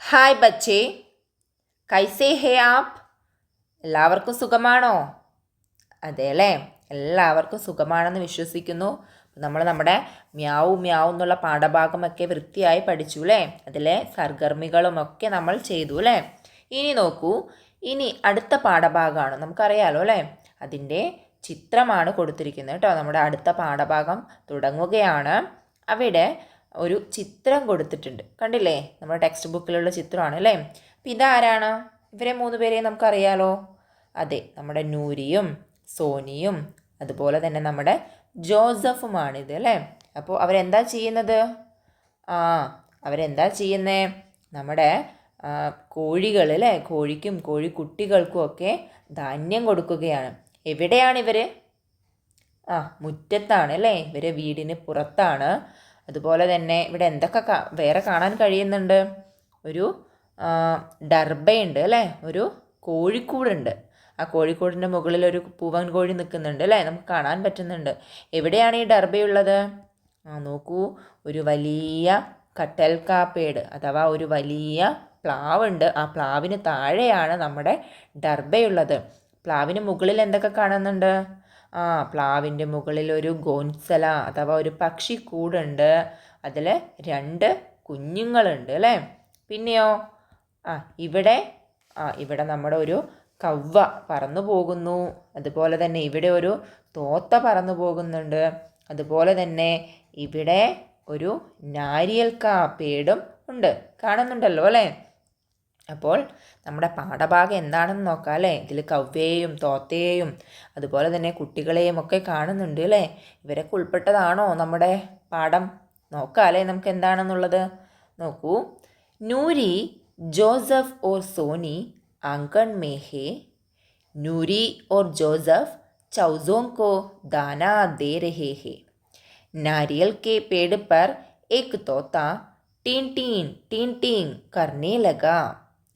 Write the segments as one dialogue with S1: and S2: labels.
S1: Hi ബച്ചേ. കൈസേ ഹേ app എല്ലാവർക്കും സുഖമാണോ? അതെ അല്ലേ? എല്ലാവർക്കും സുഖമാണെന്ന് വിശ്വസിക്കുന്നു. നമ്മൾ നമ്മുടെ മ്യാവു മ്യാവു എന്നുള്ള പാഠഭാഗമൊക്കെ വൃത്തിയായി പഠിച്ചു അല്ലേ? അതിലെ സർഗർമികളുമൊക്കെ നമ്മൾ ചെയ്തു അല്ലേ? ഇനി നോക്കൂ. ഇനി അടുത്ത പാഠഭാഗമാണ്. നമുക്കറിയാലോ അല്ലേ? അതിന്റെ ചിത്രമാണ് കൊടുത്തിരിക്കുന്നത് കേട്ടോ. നമ്മുടെ അടുത്ത പാഠഭാഗം തുടങ്ങുകയാണ്. അവിടെ ഒരു ചിത്രം കൊടുത്തിട്ടുണ്ട്. കണ്ടില്ലേ? നമ്മുടെ ടെക്സ്റ്റ് ബുക്കിലുള്ള ചിത്രമാണ് അല്ലേ? അപ്പം ഇതാരാണ്? ഇവരെ മൂന്ന് പേരെയും നമുക്കറിയാലോ. അതെ നമ്മുടെ നൂരിയും സോനിയും അതുപോലെ തന്നെ നമ്മുടെ ജോസഫുമാണിത് അല്ലേ? അപ്പോൾ അവരെന്താ ചെയ്യുന്നത്? ആ അവരെന്താ ചെയ്യുന്നേ? നമ്മുടെ കോഴികൾ അല്ലേ? കോഴിക്കും കോഴിക്കുട്ടികൾക്കും ഒക്കെ ധാന്യം കൊടുക്കുകയാണ്. എവിടെയാണ് ഇവർ ആ മുറ്റത്താണ് അല്ലേ? ഇവരെ വീടിന് പുറത്താണ്. അതുപോലെ തന്നെ ഇവിടെ എന്തൊക്കെ വേറെ കാണാൻ കഴിയുന്നുണ്ട്? ഒരു ഡർബയുണ്ട് അല്ലേ? ഒരു കോഴിക്കൂടുണ്ട്. ആ കോഴിക്കൂടിന്റെ മുകളിൽ ഒരു പൂവൻ കോഴി നിൽക്കുന്നുണ്ട് അല്ലേ? നമുക്ക് കാണാൻ പറ്റുന്നുണ്ട്. എവിടെയാണ് ഈ ഡർബയുള്ളത്? ആ നോക്കൂ. ഒരു വലിയ കട്ടൽക്കാപ്പേട് അഥവാ ഒരു വലിയ പ്ലാവുണ്ട്. ആ പ്ലാവിന് താഴെയാണ് നമ്മുടെ ഡർബയുള്ളത്. പ്ലാവിന് മുകളിൽ എന്തൊക്കെ കാണുന്നുണ്ട്? ആ പ്ലാവിന്റെ മുകളിൽ ഒരു ഗോൻസല അഥവാ ഒരു പക്ഷി കൂടുണ്ട്. അതിൽ രണ്ട് കുഞ്ഞുങ്ങളുണ്ട് അല്ലേ? പിന്നെയോ? ആ ഇവിടെ ആ ഇവിടെ നമ്മുടെ ഒരു കവ്വ പറന്നു പോകുന്നു. അതുപോലെ തന്നെ ഇവിടെ ഒരു തോത്ത പറന്നു പോകുന്നുണ്ട്. അതുപോലെ തന്നെ ഇവിടെ ഒരു നാരിയൽക്കാ പേടും ഉണ്ട്. കാണുന്നുണ്ടല്ലോ അല്ലേ? അപ്പോൾ നമ്മുടെ പാഠഭാഗം എന്താണെന്ന് നോക്കാം അല്ലേ ഇതിൽ കവ്വയെയും തോത്തയെയും അതുപോലെ തന്നെ കുട്ടികളെയും ഒക്കെ കാണുന്നുണ്ട് അല്ലേ ഇവരൊക്കെ ഉൾപ്പെട്ടതാണോ നമ്മുടെ പാഠം നോക്കാം അല്ലേ നമുക്ക് എന്താണെന്നുള്ളത് നോക്കൂ നൂരി ജോസഫ് ഓർ സോനി आंगन में है नूरी और जोसफ चौजों को दाना दे रहे हैं नारियल के पेड़ पर एक तोता टीन टीन टीन टीन करने लगा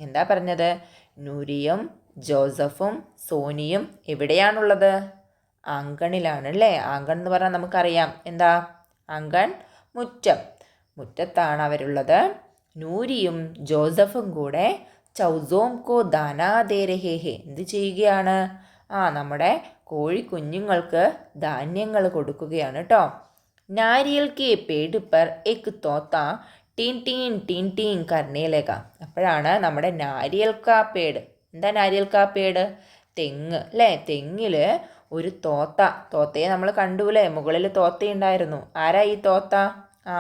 S1: എന്താ പറഞ്ഞത്? നൂരിയും ജോസഫും സോനിയും എവിടെയാണുള്ളത്? അങ്കണിലാണ് അല്ലേ അങ്കൺ എന്ന് പറഞ്ഞാൽ നമുക്കറിയാം. എന്താ? അങ്കൺ മുറ്റം. മുറ്റത്താണ് അവരുള്ളത്. നൂരിയും ജോസഫും കൂടെ ചൗസോംകോ കോ ദാനാ ദേ രഹേ ഹേ എന്ത് ചെയ്യുകയാണ്? ആ നമ്മുടെ കോഴി കുഞ്ഞുങ്ങൾക്ക് ധാന്യങ്ങൾ കൊടുക്കുകയാണ് കേട്ടോ നാരിയൽ കെ പേട് തോത്ത ടീൻ ടീൻ ടീൻ ടീൻ കർണേലേക അപ്പോഴാണ് നമ്മുടെ നാരിയൽ കാപ്പേട്. പേട് എന്താ നാരിയൽ കാപ്പേട്? പേട് തെങ്ങ് അല്ലേ? തെങ്ങിൽ ഒരു തോത്ത. തോത്തയെ നമ്മൾ കണ്ടുല്ലേ? മുകളിൽ തോത്തയുണ്ടായിരുന്നു. ആരാ ഈ തോത്ത? ആ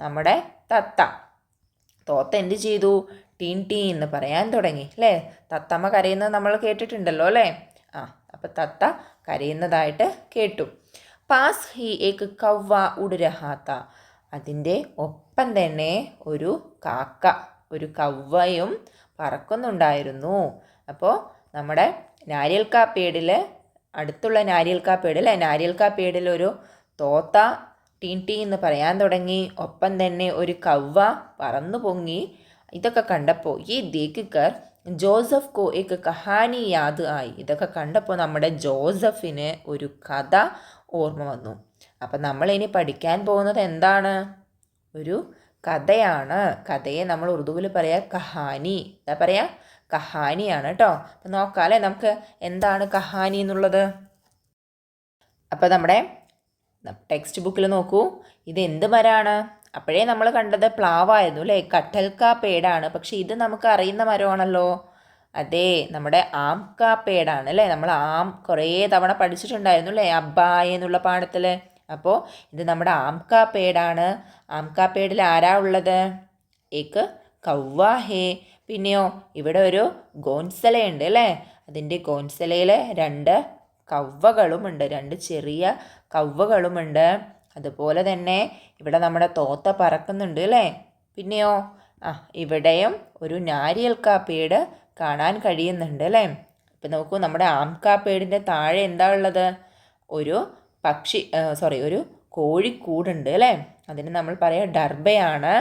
S1: നമ്മുടെ തത്ത. തോത്ത എന്ത് ചെയ്തു? ടീൻ ടീൻ എന്ന് പറയാൻ തുടങ്ങി അല്ലേ? തത്തമ്മ കരയുന്നത് നമ്മൾ കേട്ടിട്ടുണ്ടല്ലോ അല്ലേ? ആ അപ്പം തത്ത കരയുന്നതായിട്ട് കേട്ടു. പാസ് ഹി ഏക്ക് കവ്വ ഉടുരഹാത്ത. അതിന്റെ ഒപ്പം തന്നെ ഒരു കാക്ക ഒരു കവ്വയും പറക്കുന്നുണ്ടായിരുന്നു. അപ്പോൾ നമ്മുടെ നാരിയൽ കാപ്പേടിൽ അടുത്തുള്ള നാരിയൽ കാപ്പേടിൽ നാരിയൽ കാപ്പേടിൽ ഒരു തോത്ത ടീൻ ടീ എന്ന് പറയാൻ തുടങ്ങി. ഒപ്പം തന്നെ ഒരു കവ്വ പറന്നു പൊങ്ങി. ഇതൊക്കെ കണ്ടപ്പോൾ ഈ ദേക്കിക്കർ ജോസഫ് കോ ഏക്ക് കഹാനി യാദ് ആയി. ഇതൊക്കെ കണ്ടപ്പോൾ നമ്മുടെ ജോസഫിന് ഒരു കഥ ഓർമ്മ വന്നു. അപ്പം നമ്മൾ ഇനി പഠിക്കാൻ പോകുന്നത് എന്താണ്? ഒരു കഥയാണ്. കഥയെ നമ്മൾ ഉറുദുവിൽ പറയാ കഹാനി. എന്താ പറയാ? കഹാനിയാണ് കേട്ടോ അപ്പം നോക്കാം അല്ലേ നമുക്ക് എന്താണ് കഹാനി എന്നുള്ളത്. അപ്പോൾ നമ്മുടെ ടെക്സ്റ്റ് ബുക്കിൽ നോക്കൂ. ഇത് എന്ത് മരമാണ് അപ്പോഴേ നമ്മൾ കണ്ടത് പ്ലാവായിരുന്നു അല്ലേ കട്ടൽക്കാ പേടാണ്. പക്ഷെ ഇത് നമുക്ക് അറിയുന്ന മരമാണല്ലോ. അതെ നമ്മുടെ ആം കാ പേടാണ് അല്ലേ നമ്മൾ ആം കുറേ തവണ പഠിച്ചിട്ടുണ്ടായിരുന്നു അല്ലേ അബ്ബായ എന്നുള്ള പാഠത്തിൽ. അപ്പോൾ ഇത് നമ്മുടെ ആം കാ പേടാണ് ആം കാ പേടിൽ ആരാ ഉള്ളത്? ഏക്ക് കൗവ ഹേ. പിന്നെയോ ഇവിടെ ഒരു ഗോൻസലയുണ്ട് അല്ലേ? അതിന്റെ ഗോൻസലയിൽ രണ്ട് കവ്വകളുമുണ്ട് രണ്ട് ചെറിയ കവ്വകളുമുണ്ട്. അതുപോലെ തന്നെ ഇവിടെ നമ്മുടെ തോത്ത പറക്കുന്നുണ്ട് അല്ലേ? പിന്നെയോ? ആ ഇവിടെയും ഒരു നാരിയൽ കാപ്പേട് കാണാൻ കഴിയുന്നുണ്ട് അല്ലേ? ഇപ്പം നോക്കൂ നമ്മുടെ ആംകാപ്പേടിന്റെ താഴെ എന്താ ഉള്ളത്? ഒരു പക്ഷി സോറി ഒരു കോഴിക്കൂടുണ്ട് അല്ലേ? അതിന് നമ്മൾ പറയുക ഡർബയാണ്.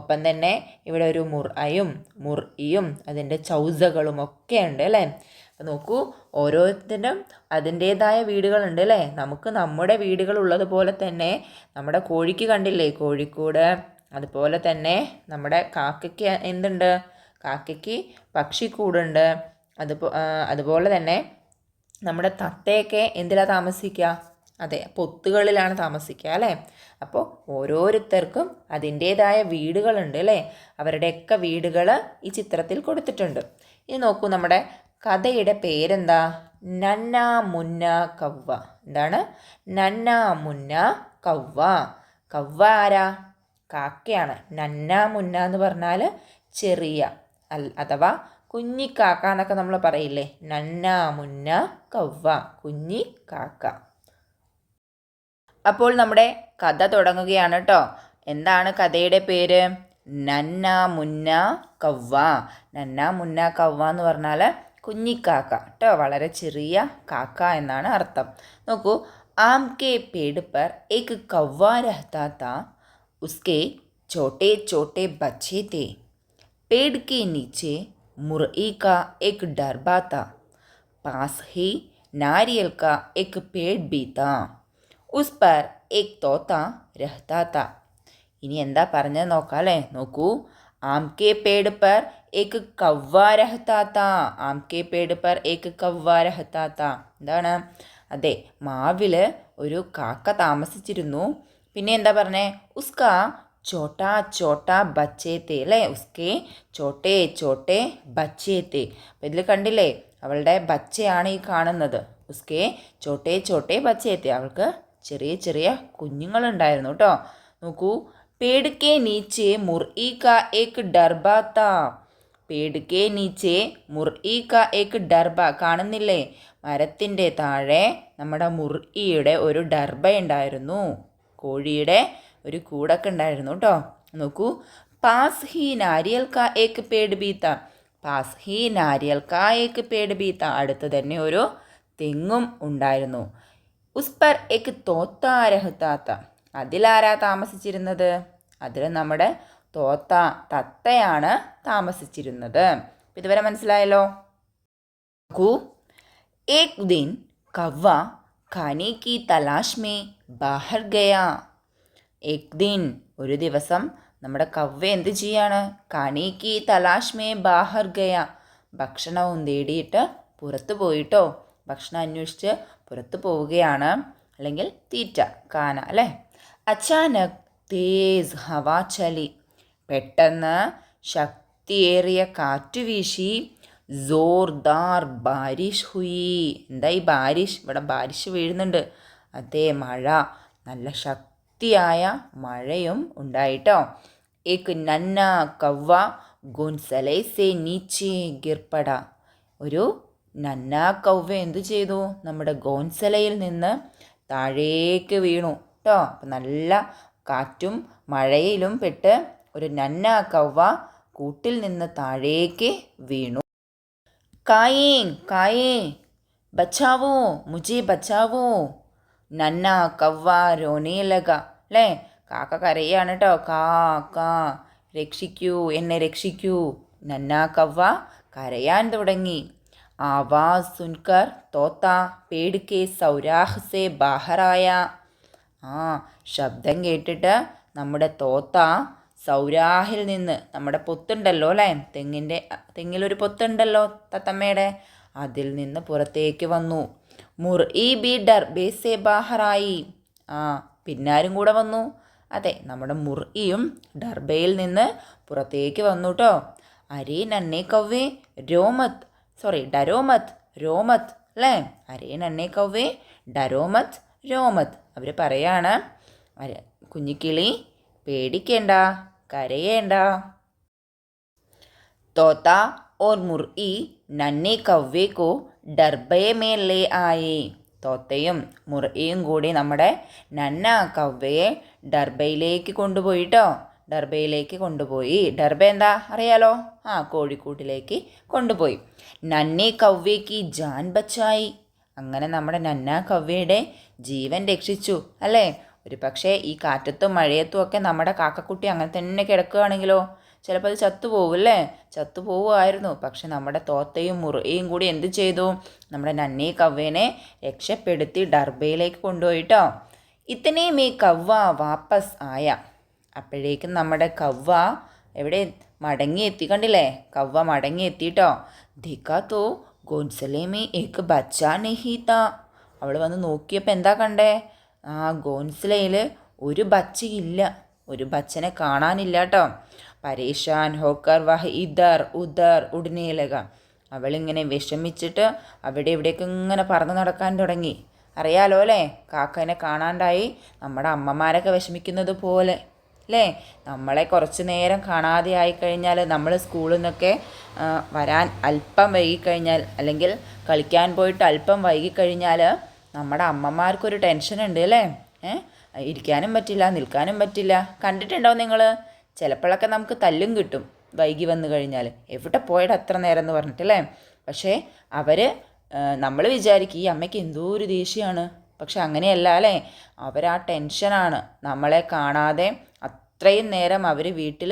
S1: ഒപ്പം തന്നെ ഇവിടെ ഒരു മുർഅയും മുർഇയും അതിന്റെ ചൗസകളും ഒക്കെ ഉണ്ട് അല്ലേ? അപ്പം നോക്കൂ ഓരോരുത്തരും അതിന്റേതായ വീടുകളുണ്ട് അല്ലേ? നമുക്ക് നമ്മുടെ വീടുകൾ ഉള്ളതുപോലെ തന്നെ നമ്മുടെ കോഴിക്ക് കണ്ടില്ലേ? കോഴിക്കൂട്. അതുപോലെ തന്നെ നമ്മുടെ കാക്കയ്ക്ക് എന്തുണ്ട്? കാക്കയ്ക്ക് പക്ഷിക്കൂടുണ്ട്. അതുപോ അതുപോലെ തന്നെ നമ്മുടെ തത്തയൊക്കെ എന്തിലാണ് താമസിക്കുക? അതെ പൊത്തുകളിലാണ് താമസിക്കുക അല്ലേ? അപ്പോൾ ഓരോരുത്തർക്കും അതിന്റേതായ വീടുകളുണ്ട് അല്ലേ? അവരുടെയൊക്കെ വീടുകൾ ഈ ചിത്രത്തിൽ കൊടുത്തിട്ടുണ്ട്. ഇനി നോക്കൂ നമ്മുടെ കഥയുടെ പേരെന്താ? നന്ന മുന്ന കവ്വ എന്താണ്? നന്ന മുന്ന കവ്വ കവ്വ ആരാ? കാക്കയാണ്. നന്ന മുന്ന എന്ന് പറഞ്ഞാൽ ചെറിയ അൽ അഥവാ കുഞ്ഞിക്കാക്ക എന്നൊക്കെ നമ്മൾ പറയില്ലേ? നന്ന മുന്ന കവ്വ കുഞ്ഞി കാക്ക അപ്പോൾ നമ്മുടെ കഥ തുടങ്ങുകയാണ് കേട്ടോ എന്താണ് കഥയുടെ പേര്? നന്ന മുന്ന കവ്വ നന്ന മുന്ന കവ്വ എന്ന് പറഞ്ഞാൽ കുഞ്ഞിക്കാക്ക കേട്ടോ വളരെ ചെറിയ കാക്ക എന്നാണ് അർത്ഥം. നോക്കൂ ആം കെ പേടുപ്പർ ഏക്ക് കവ്വ രഹത്താത്ത ഉസ്കെ ചോട്ടെ ചോട്ടെ ബച്ചേ തേ. പേട് കെ നീച്ചെ മുറീക്ക കാ ഡർബാത്ത പാസ് ഹി നാരിയൽ കാ പേട് ബീത്ത ഉസ് പർ ഏക് തോത്ത രഹ്താത്ത ഇനി എന്താ പറഞ്ഞത് നോക്കാം അല്ലേ നോക്കൂ. ആം കെ പേട് പർ ഏക് കവ്വ രഹത്താത്ത ആം കെ പേട് പർ ഏക് കവ്വ രഹത്താത്ത എന്താണ്? അതെ മാവിൽ ഒരു കാക്ക താമസിച്ചിരുന്നു. പിന്നെ എന്താ പറഞ്ഞേ? ഉസ്ക ചോട്ടാ ചോട്ടാ ബച്ചേത്തെ അല്ലേ? ഉസ്കെ ചോട്ടേ ചോട്ടേ ബച്ചേത്തെ അപ്പം ഇതിൽ കണ്ടില്ലേ? അവളുടെ ബച്ചയാണ് ഈ കാണുന്നത്. ഉസ്കെ ചോട്ടേ ചോട്ടേ ബച്ചേത്തെ അവൾക്ക് ചെറിയ ചെറിയ കുഞ്ഞുങ്ങളുണ്ടായിരുന്നു കേട്ടോ നോക്കൂ. പേടുക്കെ നീച്ചെ മുർഇ കാ ഏക് ഡർബാത്ത. പേടുക്കെ നീച്ചെ മുർഇ കാ ഡർബ. കാണുന്നില്ലേ? മരത്തിന്റെ താഴെ നമ്മുടെ മുർഇയുടെ ഒരു ഡർബ ഉണ്ടായിരുന്നു കോഴിയുടെ ഒരു കൂടൊക്കെ ഉണ്ടായിരുന്നു കേട്ടോ നോക്കൂ. പാസ് ഹി നാരിയൽ കാ പേട് ബീത്ത പാസ് ഹി നാരിയൽ കാ പേട് ബീത്ത അടുത്ത് തന്നെ ഒരു തെങ്ങും ഉണ്ടായിരുന്നു. ഉസ് പർ എക് തോത്ത. രഹുത്താത്ത അതിലാരാ താമസിച്ചിരുന്നത്? അതിൽ നമ്മുടെ തോത്ത തത്തയാണ് താമസിച്ചിരുന്നത്. ഇതുവരെ മനസ്സിലായല്ലോ? ഏക് ദിൻ കവ്വ ഖാനെ കി തലാഷ് ബാഹർ ഗയ. ഏക് ദിൻ ഒരു ദിവസം നമ്മുടെ കവ്വ എന്ത് ചെയ്യാണ്? ഖാനെ കി തലാഷ് ബാഹർ ഗയ. ഭക്ഷണവും തേടിയിട്ട് പുറത്തു പോയിട്ടോ? ഭക്ഷണം അന്വേഷിച്ച് പുറത്ത് പോവുകയാണ്. അല്ലെങ്കിൽ തീറ്റ കാന അല്ലേ? അച്ചാനക് തേസ് ഹവാ ചലി. പെട്ടെന്ന് ശക്തിയേറിയ കാറ്റ് വീശി. ജോർദാർ ബാരിഷ് ഹുയി. എന്തായി ബാരിഷ്? ഇവിടെ ബാരിഷ് വീഴുന്നുണ്ട്. അതേ മഴ. നല്ല ശക്തിയായ മഴയും ഉണ്ടായിട്ടോ. ഏക്ക് നന്ന കവ്വ ഗുൻസലൈസെ നീച്ചേ ഗിർപ്പട ഒരു നന്ന കൗവ എന്തു ചെയ്തു? നമ്മുടെ ഗോൻസലയിൽ നിന്ന് താഴേക്ക് വീണു. കേട്ടോ നല്ല കാറ്റും മഴയിലും പെട്ട് ഒരു നന്ന കൗവ കൂട്ടിൽ നിന്ന് താഴേക്ക് വീണു. കായേ കായേ ബച്ചാവോ മുജി ബച്ചാവോ? നന്ന കവ്വ രോനേലക അല്ലേ കാക്ക കരയാണ് കേട്ടോ കാ കാ രക്ഷിക്കൂ എന്നെ രക്ഷിക്കൂ. നന്ന കവ്വ കരയാൻ തുടങ്ങി. ആവാസ് സുൻകർ തോത്ത പേടിക്കെ കെ സൗരാഹ് സെ ബാഹറായ. ആ ശബ്ദം കേട്ടിട്ട് നമ്മുടെ തോത്ത സൗരാഹിൽ നിന്ന് നമ്മുടെ പൊത്തുണ്ടല്ലോ അല്ലേ? തെങ്ങിന്റെ തെങ്ങിലൊരു പൊത്തുണ്ടല്ലോ തത്തമ്മയുടെ. അതിൽ നിന്ന് പുറത്തേക്ക് വന്നു. മുർ ഈ ബി ഡർ ബേസെ ബാഹറായി. ആ പിന്നാരും കൂടെ വന്നു. അതെ നമ്മുടെ മുർഇയും ഡർബയിൽ നിന്ന് പുറത്തേക്ക് വന്നു കേട്ടോ അരേ നന്നേ കവ്വേ രോമത്ത് സോറി ഡരോമത്ത് രോമത്ത് അല്ലേ? അരേ നന്നേ കവ്വേ ഡരോമത്ത് രോമത്ത്. അവർ പറയാണ് കുഞ്ഞിക്കിളി പേടിക്കേണ്ട കരയേണ്ട. തോത്ത ഓർ മുർഇ നന്നെ കവ്വേക്കോ ഡർബയമേലേ ഡർബയെ മേലെ ആയേ. തോത്തയും മുറിയും കൂടി നമ്മുടെ നന്ന കവ്വയെ ഡർബയിലേക്ക് കൊണ്ടുപോയിട്ടോ. ഡർബയിലേക്ക് കൊണ്ടുപോയി. ഡർബ എന്താ? അറിയാലോ? ആ കോഴിക്കൂട്ടിലേക്ക് കൊണ്ടുപോയി. നന്നെ കവ്യക്ക് ജാൻ ബച്ചായി. അങ്ങനെ നമ്മുടെ നന്ന കവ്യയുടെ ജീവൻ രക്ഷിച്ചു അല്ലേ? ഒരു പക്ഷേ ഈ കാറ്റത്തും മഴയത്തും ഒക്കെ നമ്മുടെ കാക്കക്കുട്ടി അങ്ങനെ തന്നെ കിടക്കുകയാണെങ്കിലോ? ചിലപ്പോൾ അത് ചത്തുപോകും അല്ലേ? ചത്തുപോകുമായിരുന്നു പക്ഷെ നമ്മുടെ തോത്തയും മുറയും കൂടി എന്ത് ചെയ്തു? നമ്മുടെ നന്നി കവ്വേനെ രക്ഷപ്പെടുത്തി ഡർബയിലേക്ക് കൊണ്ടുപോയിട്ടോ. ഇത്തനെയും ഈ കവ്വ വാപ്പസ് ആയ അപ്പോഴേക്കും നമ്മുടെ കവ്വ എവിടെ? മടങ്ങി എത്തി കണ്ടില്ലേ കവ്വ മടങ്ങി എത്തിട്ടോ ധിക്കാത്തോ ഗോൻസലേമേ ഏക്ക് ബച്ചാ നെഹീത്ത അവൾ വന്ന് നോക്കിയപ്പോൾ എന്താ കണ്ടേ? ആ ഗോൻസലയിൽ ഒരു ബച്ചയില്ല ഒരു ബച്ചനെ കാണാനില്ല കേട്ടോ പരേഷാൻ ഹോക്കർ വഹ് ഇദർ ഉദർ ഉടനീലക. അവളിങ്ങനെ വിഷമിച്ചിട്ട് അവിടെ ഇവിടേക്ക് ഇങ്ങനെ പറന്ന് നടക്കാൻ തുടങ്ങി. അറിയാലോ അല്ലേ കാക്കനെ കാണാണ്ടായി നമ്മുടെ അമ്മമാരൊക്കെ വിഷമിക്കുന്നത് പോലെ. അല്ലേ നമ്മളെ കുറച്ച് നേരം കാണാതെ ആയിക്കഴിഞ്ഞാൽ നമ്മൾ സ്കൂളിൽ നിന്നൊക്കെ വരാൻ അല്പം വൈകിക്കഴിഞ്ഞാൽ അല്ലെങ്കിൽ കളിക്കാൻ പോയിട്ട് അല്പം വൈകിക്കഴിഞ്ഞാൽ നമ്മുടെ അമ്മമാർക്കൊരു ടെൻഷൻ ഉണ്ട് അല്ലേ ഏഹ് ഇരിക്കാനും പറ്റില്ല നിൽക്കാനും പറ്റില്ല. കണ്ടിട്ടുണ്ടോ നിങ്ങൾ ചിലപ്പോഴൊക്കെ നമുക്ക് തല്ലും കിട്ടും വൈകി വന്നു കഴിഞ്ഞാൽ എവിടെ പോയത് അത്ര നേരം എന്ന് പറഞ്ഞിട്ടല്ലേ പക്ഷേ അവർ നമ്മൾ വിചാരിക്കും ഈ അമ്മയ്ക്ക് എന്തോ ഒരു ദേഷ്യമാണ് പക്ഷെ അങ്ങനെയല്ല അല്ലേ അവരാ ടെൻഷനാണ് നമ്മളെ കാണാതെ അത്രയും നേരം അവർ വീട്ടിൽ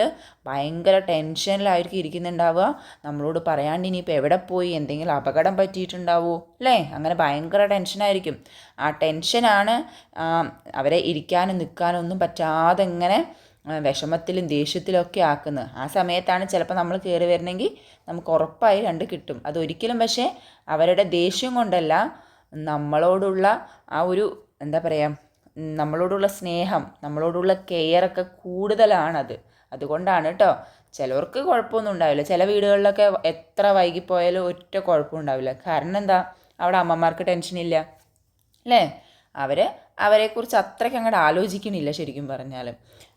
S1: ഭയങ്കര ടെൻഷനിലായിരിക്കും ഇരിക്കുന്നുണ്ടാവുക. നമ്മളോട് പറയാണ്ട് ഇനിയിപ്പോൾ എവിടെ പോയി? എന്തെങ്കിലും അപകടം പറ്റിയിട്ടുണ്ടാവുമോ അല്ലേ? അങ്ങനെ ഭയങ്കര ടെൻഷനായിരിക്കും. ആ ടെൻഷനാണ് അവരെ ഇരിക്കാനും നിൽക്കാനും ഒന്നും പറ്റാതെ ഇങ്ങനെ വിഷമത്തിലും ദേഷ്യത്തിലൊക്കെ ആക്കുന്നത്. ആ സമയത്താണ് ചിലപ്പോൾ നമ്മൾ കയറി വരണമെങ്കിൽ നമുക്ക് ഉറപ്പായി രണ്ട് കിട്ടും. അതൊരിക്കലും പക്ഷേ അവരുടെ ദേഷ്യം കൊണ്ടല്ല നമ്മളോടുള്ള ആ ഒരു എന്താ പറയുക നമ്മളോടുള്ള സ്നേഹം നമ്മളോടുള്ള കെയറൊക്കെ കൂടുതലാണത്. അതുകൊണ്ടാണ് കേട്ടോ ചിലവർക്ക് കുഴപ്പമൊന്നും ഉണ്ടാവില്ല. ചില വീടുകളിലൊക്കെ എത്ര വൈകിപ്പോയാലും ഒറ്റ കുഴപ്പമുണ്ടാവില്ല കാരണം എന്താ? അവിടെ അമ്മമാർക്ക് ടെൻഷനില്ല അല്ലേ അവർ അവരെക്കുറിച്ച് അത്രയ്ക്ക് അങ്ങോട്ട് ആലോചിക്കണില്ല ശരിക്കും പറഞ്ഞാൽ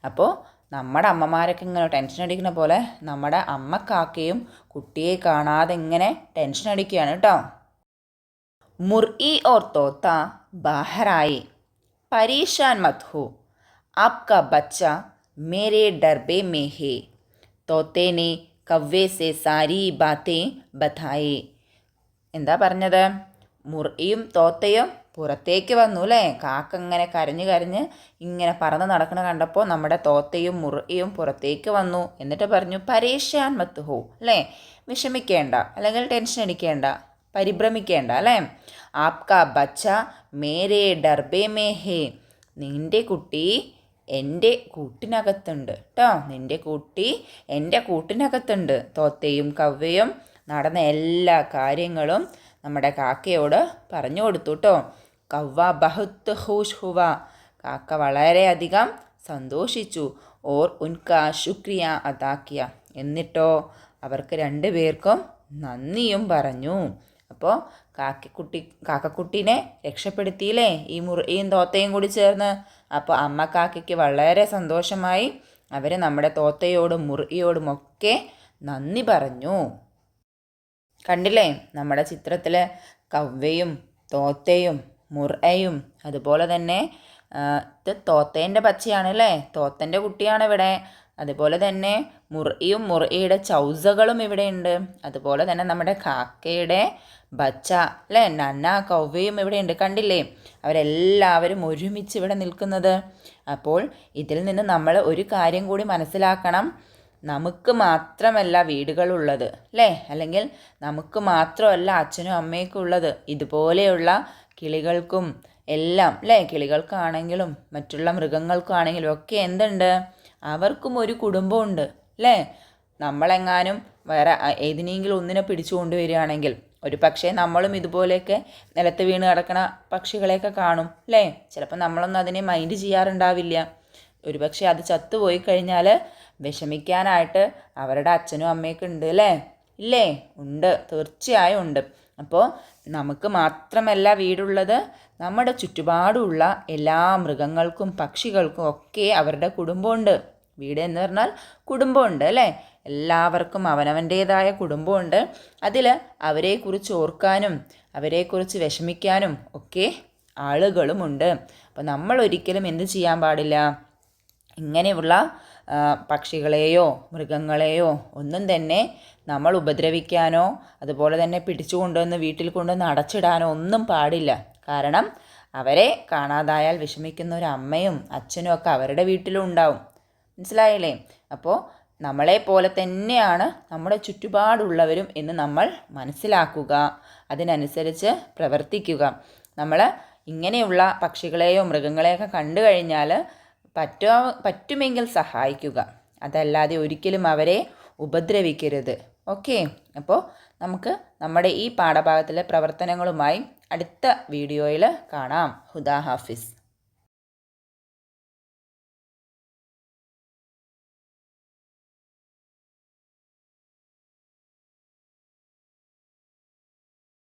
S1: അപ്പോൾ നമ്മുടെ അമ്മമാരൊക്കെ ഇങ്ങനെ ടെൻഷൻ അടിക്കുന്ന പോലെ നമ്മുടെ അമ്മ കാക്കയും കുട്ടിയെ കാണാതെ ഇങ്ങനെ ടെൻഷൻ അടിക്കുകയാണ് കേട്ടോ മുർ ഈ ഓർ തോത്ത ബഹറായി. परेशान मत हो आपका बच्चा मेरे डरबे में है तोते ने कव्वे से सारी बातें बताई എന്താ പറഞ്ഞത് മുറിയും തോത്തയും പുറത്തേക്ക് വന്നു അല്ലേ കാക്ക ഇങ്ങനെ കരഞ്ഞ് കരഞ്ഞ് ഇങ്ങനെ പറന്ന് നടക്കണ കണ്ടപ്പോൾ നമ്മുടെ തോത്തയും മുറിയും പുറത്തേക്ക് വന്നു എന്നിട്ട് പറഞ്ഞു പരേഷാൻ മത്ത് ഹോ അല്ലേ വിഷമിക്കേണ്ട അല്ലെങ്കിൽ ടെൻഷൻ അടിക്കേണ്ട പരിഭ്രമിക്കേണ്ട അല്ലേ? ആപ്ക ബച്ച മേരേ ഡർബേ മേ ഹേ. നിന്റെ കുട്ടി എന്റെ കൂട്ടിനകത്തുണ്ട്. കേട്ടോ നിന്റെ കുട്ടി എന്റെ കൂട്ടിനകത്തുണ്ട്. തോത്തയും കവ്വയും നടന്ന എല്ലാ കാര്യങ്ങളും നമ്മുടെ കാക്കയോട് പറഞ്ഞു കൊടുത്തു കേട്ടോ കവ്വ ബഹുത്ത് ഹൂഷ് ഹുവ. കാക്ക വളരെയധികം സന്തോഷിച്ചു. ഓർ ഉൻക ശുക്രിയ അതാക്കിയ എന്നിട്ടോ അവർക്ക് രണ്ടുപേർക്കും നന്ദിയും പറഞ്ഞു. അപ്പോൾ കാക്കക്കുട്ടി കാക്കക്കുട്ടീനെ രക്ഷപ്പെടുത്തിയില്ലേ? ഈ മുറിയും തോത്തയും കൂടി ചേർന്ന്. അപ്പോൾ അമ്മ കാക്കയ്ക്ക് വളരെ സന്തോഷമായി. അവർ നമ്മുടെ തോത്തയോടും മുറിയോടും ഒക്കെ നന്ദി പറഞ്ഞു. കണ്ടില്ലേ? നമ്മുടെ ചിത്രത്തിൽ കവ്വയും തോത്തയും മുറയും അതുപോലെ തന്നെ ഇത് തോത്തേന്റെ പച്ചയാണ് അല്ലേ തോത്തന്റെ കുട്ടിയാണ് ഇവിടെ അതുപോലെ തന്നെ മുറിയും മുറിയുടെ ചൗസകളും ഇവിടെയുണ്ട്. അതുപോലെ തന്നെ നമ്മുടെ കാക്കയുടെ ബച്ച അല്ലേ? നന്ന കൗവയും ഇവിടെയുണ്ട്. കണ്ടില്ലേ? അവരെല്ലാവരും ഒരുമിച്ച് ഇവിടെ നിൽക്കുന്നത്. അപ്പോൾ ഇതിൽ നിന്ന് നമ്മൾ ഒരു കാര്യം കൂടി മനസ്സിലാക്കണം. നമുക്ക് മാത്രമല്ല വീടുകളുള്ളത് അല്ലേ? അല്ലെങ്കിൽ നമുക്ക് മാത്രമല്ല അച്ഛനും അമ്മയ്ക്കും ഉള്ളത്. ഇതുപോലെയുള്ള കിളികൾക്കും എല്ലാം അല്ലേ? കിളികൾക്കാണെങ്കിലും മറ്റുള്ള മൃഗങ്ങൾക്കാണെങ്കിലും ഒക്കെ എന്തുണ്ട്? അവർക്കും ഒരു കുടുംബമുണ്ട് അല്ലേ? നമ്മളെങ്ങാനും വേറെ ഏതിനെങ്കിലും ഒന്നിനെ പിടിച്ചു കൊണ്ടുവരികയാണെങ്കിൽ ഒരു പക്ഷേ നമ്മളും ഇതുപോലെയൊക്കെ നിലത്ത് വീണ് കിടക്കണ പക്ഷികളെയൊക്കെ കാണും അല്ലേ? ചിലപ്പോൾ നമ്മളൊന്നും അതിനെ മൈൻഡ് ചെയ്യാറുണ്ടാവില്ല. ഒരു പക്ഷേ അത് ചത്തുപോയി കഴിഞ്ഞാൽ വിഷമിക്കാനായിട്ട് അവരുടെ അച്ഛനും അമ്മയൊക്കെ ഉണ്ട് അല്ലേ? ഇല്ലേ? ഉണ്ട്. തീർച്ചയായും ഉണ്ട്. അപ്പോൾ നമുക്ക് മാത്രമല്ല വീടുള്ളത് നമ്മുടെ ചുറ്റുപാടുമുള്ള എല്ലാ മൃഗങ്ങൾക്കും പക്ഷികൾക്കും ഒക്കെ അവരുടെ കുടുംബമുണ്ട്. വീട് എന്ന് പറഞ്ഞാൽ കുടുംബമുണ്ട് അല്ലേ? എല്ലാവർക്കും അവനവന്റേതായ കുടുംബമുണ്ട്. അതിൽ അവരെക്കുറിച്ച് ഓർക്കാനും അവരെക്കുറിച്ച് വിഷമിക്കാനും ഒക്കെ ആളുകളുമുണ്ട്. അപ്പോൾ നമ്മൾ ഒരിക്കലും എന്ത് ചെയ്യാൻ പാടില്ല? ഇങ്ങനെയുള്ള പക്ഷികളെയോ മൃഗങ്ങളെയോ ഒന്നും തന്നെ നമ്മൾ ഉപദ്രവിക്കാനോ അതുപോലെ തന്നെ പിടിച്ചു കൊണ്ടുവന്ന് വീട്ടിൽ കൊണ്ടുവന്ന് അടച്ചിടാനോ ഒന്നും പാടില്ല. കാരണം അവരെ കാണാതായാൽ വിഷമിക്കുന്ന ഒരു അമ്മയും അച്ഛനും ഒക്കെ അവരുടെ വീട്ടിലും ഉണ്ടാവും. മനസ്സിലായില്ലേ? അപ്പോൾ നമ്മളെ പോലെ തന്നെയാണ് നമ്മുടെ ചുറ്റുപാടുള്ളവരും എന്ന് നമ്മൾ മനസ്സിലാക്കുക. അതിനനുസരിച്ച് പ്രവർത്തിക്കുക. നമ്മൾ ഇങ്ങനെയുള്ള പക്ഷികളെയോ മൃഗങ്ങളെയൊക്കെ കണ്ടു കഴിഞ്ഞാൽ പറ്റുക പറ്റുമെങ്കിൽ സഹായിക്കുക. അതല്ലാതെ ഒരിക്കലും അവരെ ഉപദ്രവിക്കരുത്. ഓക്കെ? അപ്പോൾ നമുക്ക് നമ്മുടെ ഈ പാഠഭാഗത്തിലെ പ്രവർത്തനങ്ങളുമായി അടുത്ത വീഡിയോയിൽ കാണാം. ഹുദാ ഹാഫിസ്.